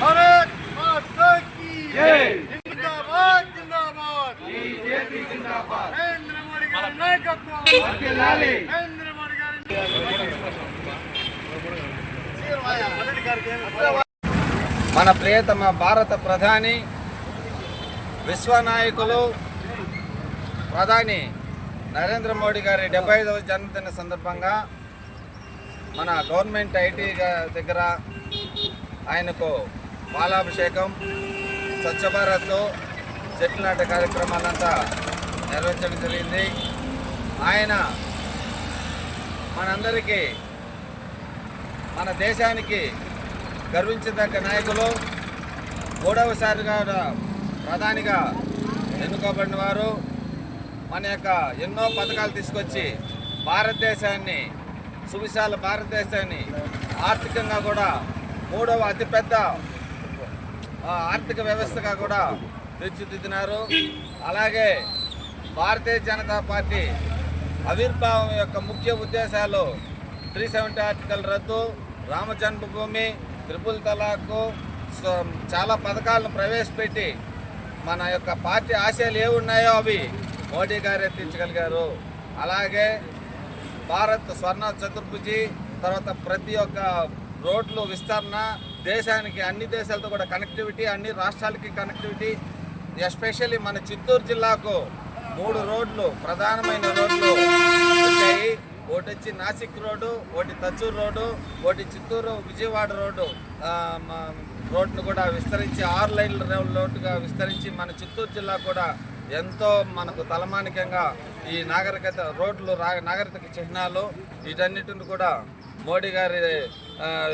భారత్ మాతా కీ జిందాబాద్ జిందాబాద్ నరేంద్ర మోడీ గారి నాయకత్వం నరేంద్ర మోడీ గారి మన ప్రియతమ భారత ప్రధాని విశ్వనాయకులు ప్రధాని నరేంద్ర మోడీ గారి డెబ్బై ఐదవ జన్మదిన సందర్భంగా మన గవర్నమెంట్ ఐటీ దగ్గర ఆయనకు మాలాభిషేకం స్వచ్ఛ భారత్ చెట్లు నాటే కార్యక్రమాలంతా నిర్వహించడం జరిగింది. ఆయన మనందరికీ మన దేశానికి గర్వించదగ్గ నాయకులు. మూడవసారిగా ప్రధానిగా ఎన్నుకోబడిన వారు. మన యొక్క ఎన్నో పథకాలు తీసుకొచ్చి భారతదేశాన్ని సువిశాల భారతదేశాన్ని ఆర్థికంగా కూడా మూడవ అతిపెద్ద ఆర్థిక వ్యవస్థగా కూడా తీర్చిదిద్దినారు. అలాగే భారతీయ జనతా పార్టీ ఆవిర్భావం యొక్క ముఖ్య ఉద్దేశాలు త్రీ సెవెంటీ ఆర్టికల్ రద్దు రామ జన్మభూమి త్రిపుల్ తలాక్ చాలా పథకాలను ప్రవేశపెట్టి మన యొక్క పార్టీ ఆశయాలు ఏ ఉన్నాయో అవి మోడీ గారు ఎత్తించగలిగారు. అలాగే భారత్ స్వర్ణ చతుర్భుజి తర్వాత ప్రతి ఒక్క రోడ్లు విస్తరణ దేశానికి అన్ని దేశాలతో కూడా కనెక్టివిటీ అన్ని రాష్ట్రాలకి కనెక్టివిటీ ఎస్పెషల్లీ మన చిత్తూరు జిల్లాకు మూడు రోడ్లు ప్రధానమైన రోడ్లు వచ్చాయి. ఒకటి వచ్చి నాసిక్ రోడ్డు ఒకటి తచ్చూరు రోడ్డు ఒకటి చిత్తూరు విజయవాడ రోడ్డు. రోడ్ను కూడా విస్తరించి ఆరు లైన్ల రోడ్డుగా విస్తరించి మన చిత్తూరు జిల్లా కూడా ఎంతో మనకు తలమానికంగా ఈ నాగరికత రోడ్లు రా- నాగరికత చిహ్నాలు వీటన్నిటిని కూడా మోడీ గారి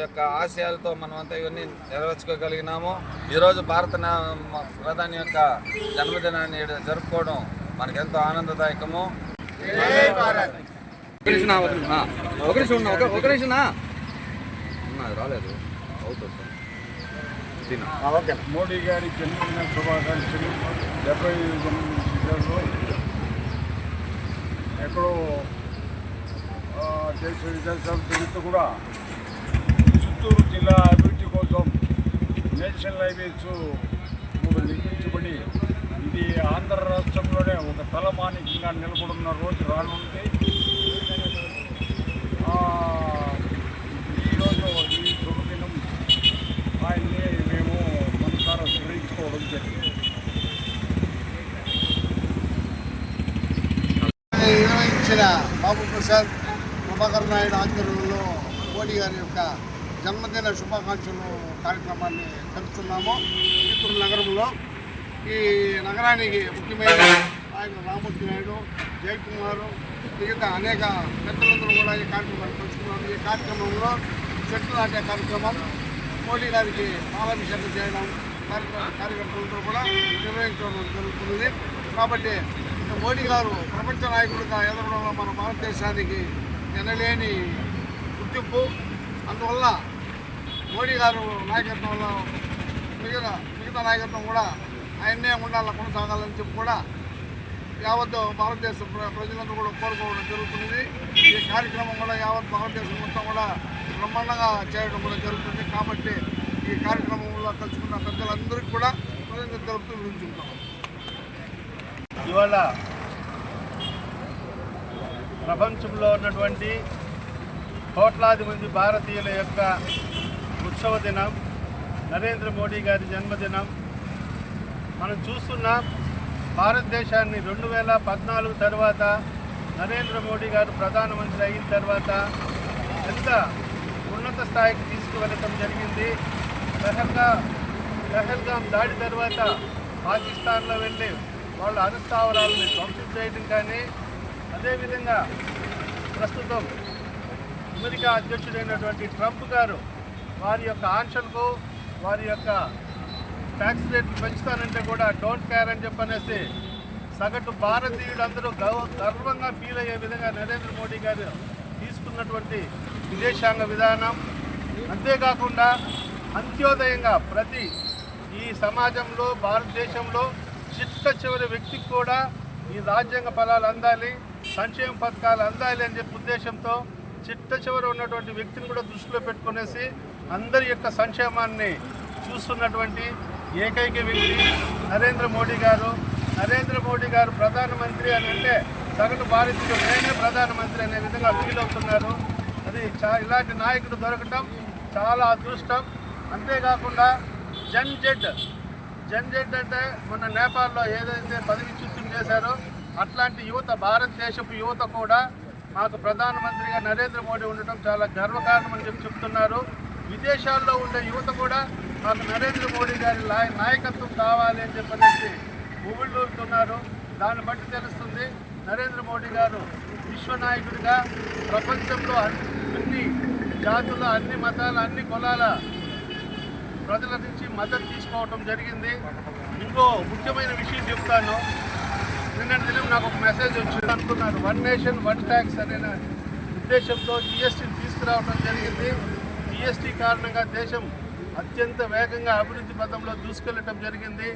యొక్క ఆశయాలతో మనం అంతా ఇవన్నీ నెరవేర్చుకోగలిగినాము. ఈరోజు భారత ప్రధాని యొక్క జన్మదినాన్ని జరుపుకోవడం మనకెంతో ఆనందదాయకము. ఒక నిమిషం ఒక నిమిషం. ఒక నిమిషం రాలేదు. అవుతుంది. మోడీ గారి జన్మదిన శుభాకాంక్షలు. డెబ్బై జన్మదిన ఎక్కడో దేశ విదేశాలు తిరుగుతూ కూడా చిత్తూరు జిల్లా అభివృద్ధి కోసం నేషనల్ హైవేస్ నిర్మించబడి ఇది ఆంధ్ర రాష్ట్రంలోనే ఒక తలమానికంగా నిలబడున్న రోజు రానుంది. ఈరోజు ఈ శుభదినం ఆయన్ని మేము మనసారా స్మరించుకోవడం జరిగింది. నిర్వహించిన బాబు ప్రసాద్ ప్రభాకర్ నాయుడు ఆధ్వర్యంలో మోడీ గారి యొక్క జన్మదిన శుభాకాంక్షలు కార్యక్రమాన్ని జరుపుతున్నాము చిత్తూరు నగరంలో ఈ నగరానికి ముఖ్యమైన ఆయన రామూర్తి నాయుడు జయకుమారు మిగతా అనేక పెద్దలందరూ కూడా ఈ కార్యక్రమాన్ని పంచుకున్నారు ఈ కార్యక్రమంలో చెట్లు నాటే కార్యక్రమం మోడీ గారికి పాలాభిషేకం చేయడం కార్యకర్తలతో కూడా నిర్వహించడం జరుగుతుంది. కాబట్టి మోడీ గారు ప్రపంచ నాయకుడిగా ఎదగడంలో మన భారతదేశానికి ఎనలేని గుర్తింపు. అందువల్ల మోడీ గారు నాయకత్వంలో మిగతా మిగతా నాయకత్వం కూడా ఆయన్నే ఉండాలని కొనసాగాలని చెప్పి కూడా యావత్ భారతదేశ ప్ర- ప్రజలందరూ కూడా కోరుకోవడం జరుగుతుంది ఈ కార్యక్రమం కూడా యావత్ భారతదేశం మొత్తం కూడా బ్రహ్మాండంగా చేయడం కూడా జరుగుతుంది. కాబట్టి ఈ కార్యక్రమంలో కలుసుకున్న పెద్దలందరికీ కూడా కృతజ్ఞత తెలుపుతూ వినియోగించుకుంటాం ఇవాళ ప్రపంచంలో ఉన్నటువంటి కోట్లాది మంది భారతీయుల యొక్క ఉత్సవ దినం నరేంద్ర మోడీ గారి జన్మదినం. మనం చూస్తున్నాం భారతదేశాన్ని రెండు వేల పద్నాలుగు తర్వాత నరేంద్ర మోడీ గారు ప్రధానమంత్రి అయిన తర్వాత ఎంత ఉన్నత స్థాయికి తీసుకువెళ్ళటం జరిగింది. పెహల్గా పెహల్గాం దాడి తర్వాత పాకిస్తాన్లో వెళ్ళి వాళ్ళ అనుస్థావరాలను ధ్వంసం చేయడం కానీ అదేవిధంగా ప్రస్తుతం అమెరికా అధ్యక్షుడైనటువంటి ట్రంప్ గారు వారి యొక్క ఆంక్షలకు వారి యొక్క ట్యాక్స్ రేట్లు పెంచుతానంటే కూడా డోంట్ కేర్ అని చెప్పనేసి సగటు భారతీయులందరూ గౌ గర్వంగా ఫీల్ అయ్యే విధంగా నరేంద్ర మోడీ గారు తీసుకున్నటువంటి విదేశాంగ విధానం. అంతేకాకుండా అంత్యోదయంగా ప్రతి ఈ సమాజంలో భారతదేశంలో చిట్ట చివరి వ్యక్తికి కూడా ఈ రాజ్యాంగ ఫలాలు అందాలి సంక్షేమ పథకాలు అందాలి అని చెప్పి ఉద్దేశంతో చిట్ట చివరి ఉన్నటువంటి వ్యక్తిని కూడా దృష్టిలో పెట్టుకునేసి అందరి యొక్క సంక్షేమాన్ని చూస్తున్నటువంటి ఏకైక వ్యక్తి నరేంద్ర మోడీ గారు. నరేంద్ర మోడీ గారు ప్రధానమంత్రి అని అంటే సగటు భారతీయులు నేనే ప్రధానమంత్రి అనే విధంగా ఫీల్ అవుతున్నారు. అది చా ఇలాంటి నాయకుడు దొరకటం చాలా అదృష్టం. అంతేకాకుండా జన్ జెడ్ జన్ జెడ్ అంటే మొన్న నేపాల్లో ఏదైతే పదవిచ్యుతం చేశారో అట్లాంటి యువత భారతదేశపు యువత కూడా మాకు ప్రధానమంత్రిగా నరేంద్ర మోడీ ఉండటం చాలా గర్వకారణం అని చెప్పి చెప్తున్నారు. విదేశాల్లో ఉండే యువత కూడా మాకు నరేంద్ర మోడీ గారి నాయకత్వం కావాలి అని చెప్పనేసి ఊళ్ళూరుతున్నారు దాన్ని బట్టి తెలుస్తుంది నరేంద్ర మోడీ గారు విశ్వనాయకుడిగా ప్రపంచంలో అన్ని జాతుల అన్ని మతాల అన్ని కులాల ప్రజల నుంచి మద్దతు తీసుకోవటం జరిగింది. ఇంకో ముఖ్యమైన విషయం చెప్తాను. నిన్న దినం నాకు ఒక మెసేజ్ వచ్చింది. అనుకున్నాను వన్ నేషన్ వన్ ట్యాక్స్ అనే ఉద్దేశంతో జిఎస్టీని తీసుకురావడం జరిగింది. జిఎస్టీ కారణంగా దేశం అత్యంత వేగంగా అభివృద్ధి పథంలో దూసుకెళ్ళటం జరిగింది.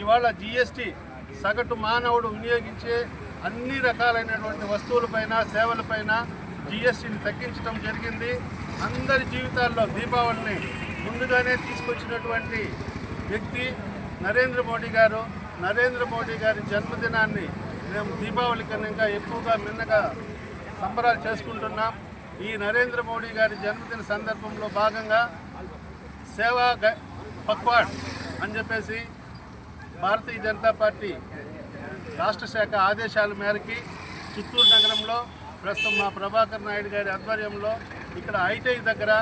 ఇవాళ జిఎస్టీ సగటు మానవుడు వినియోగించే అన్ని రకాలైనటువంటి వస్తువులపైన సేవలపైన జిఎస్టీని తగ్గించడం జరిగింది. అందరి జీవితాల్లో దీపావళిని ముందుగానే తీసుకొచ్చినటువంటి వ్యక్తి నరేంద్ర మోడీ గారు. నరేంద్ర మోడీ గారి జన్మదినాన్ని మేము దీపావళి కన్నా ఎక్కువగా మిన్నగా సంబరాలు చేసుకుంటున్నాం. ఈ నరేంద్ర మోడీ గారి జన్మదిన సందర్భంలో భాగంగా సేవా పక్వాడ్ అని చెప్పేసి భారతీయ జనతా పార్టీ రాష్ట్ర శాఖ ఆదేశాల మేరకి చిత్తూరు నగరంలో ప్రస్తుతం మా ప్రభాకర్ నాయుడు గారి ఆధ్వర్యంలో ఇక్కడ ఐటీఐ దగ్గర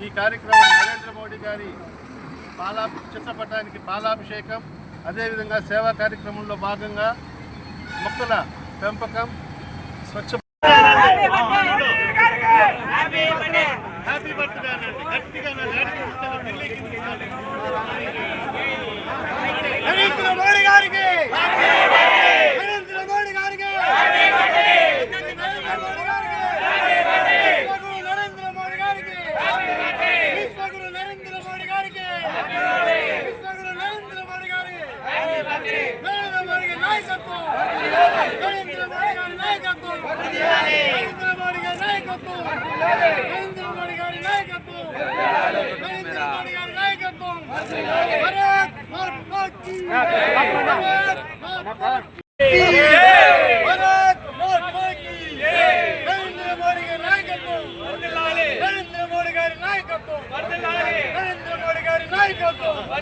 ఈ కార్యక్రమం నరేంద్ర మోడీ గారి పాలా చిత్రపటానికి పాలాభిషేకం అదేవిధంగా సేవా కార్యక్రమంలో భాగంగా మొక్కల పెంపకం స్వచ్ఛ హ్యాపీ బర్త్డే అనండి గట్టిగా నా డాడీకి ఇస్తాను, ఢిల్లీకి తీసుకెళ్ళాలి. నరేంద్ర మోడీ గారికి నరేంద్ర మోడీ గారికి నరేంద్ర మోడీ గారికి విశ్వగురు నరేంద్ర మోడీ గారికి విశ్వగురు నరేంద్ర మోడీ గారికి విశ్వగురు నరేంద్ర మోడీ గారికి నరేంద్ర మోడీ గారి నాయకత్వం నరేంద్ర మోడీ గారి నాయకత్వం నరేంద్ర మోడీ గారి నాయకత్వం నరేంద్ర మోడీ గారి నాయకత్వం నరేంద్ర మోడీ గారి నాయకత్వం భారత్ మాతా భారత్